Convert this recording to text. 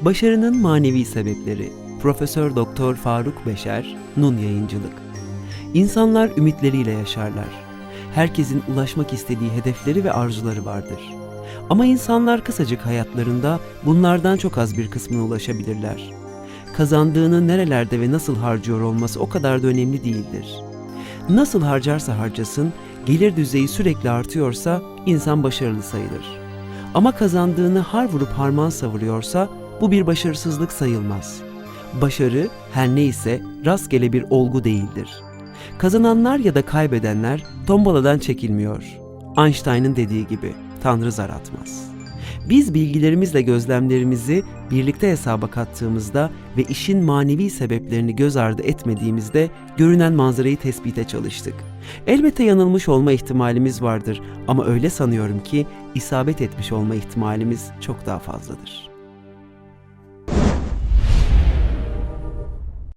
Başarının manevi sebepleri. Profesör Doktor Faruk Beşer, Nun Yayıncılık. İnsanlar ümitleriyle yaşarlar. Herkesin ulaşmak istediği hedefleri ve arzuları vardır. Ama insanlar kısacık hayatlarında bunlardan çok az bir kısmına ulaşabilirler. Kazandığını nerelerde ve nasıl harcıyor olması o kadar da önemli değildir. Nasıl harcarsa harcasın, gelir düzeyi sürekli artıyorsa insan başarılı sayılır. Ama kazandığını har vurup harman savuruyorsa bu bir başarısızlık sayılmaz. Başarı her neyse rastgele bir olgu değildir. Kazananlar ya da kaybedenler tombaladan çekilmiyor. Einstein'ın dediği gibi Tanrı zar atmaz. Biz bilgilerimizle gözlemlerimizi birlikte hesaba kattığımızda ve işin manevi sebeplerini göz ardı etmediğimizde görünen manzarayı tespite çalıştık. Elbette yanılmış olma ihtimalimiz vardır ama öyle sanıyorum ki isabet etmiş olma ihtimalimiz çok daha fazladır.